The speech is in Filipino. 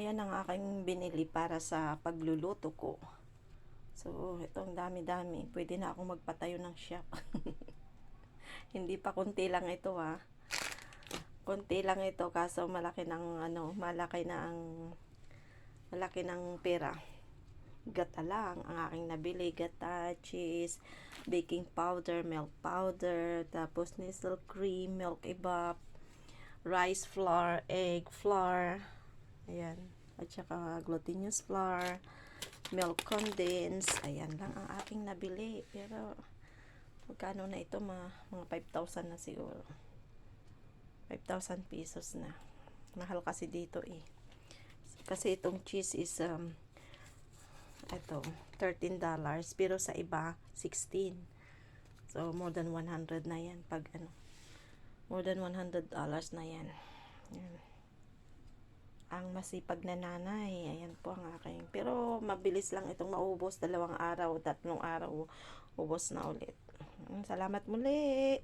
Ayan ang aking binili para sa pagluluto ko. So, itong dami-dami. Pwede na akong magpatayo ng shop. Hindi pa konti lang ito ha. Konti lang ito kaso malaki ng ano, malaki na ang malaki ng pera. Gata lang ang aking nabili. Gata, cheese, baking powder, milk powder, tapos nestle cream, milk ebap, rice flour, egg flour, ayan, at saka glutinous flour, milk condense, ayan lang ang aking nabili. Pero, magkano na ito? Mga, mga 5,000 na siguro. 5,000 pesos na. Mahal kasi dito eh. Kasi itong cheese is, um, ito, $13. Pero sa iba, 16. So, more than 100 na yan. Pag ano, more than 100 dollars na yan. Yan. Ang masipag na nanay. Ayan po ang aking. Pero, mabilis lang itong maubos. Dalawang araw, tatlong araw, ubos na ulit. Salamat muli.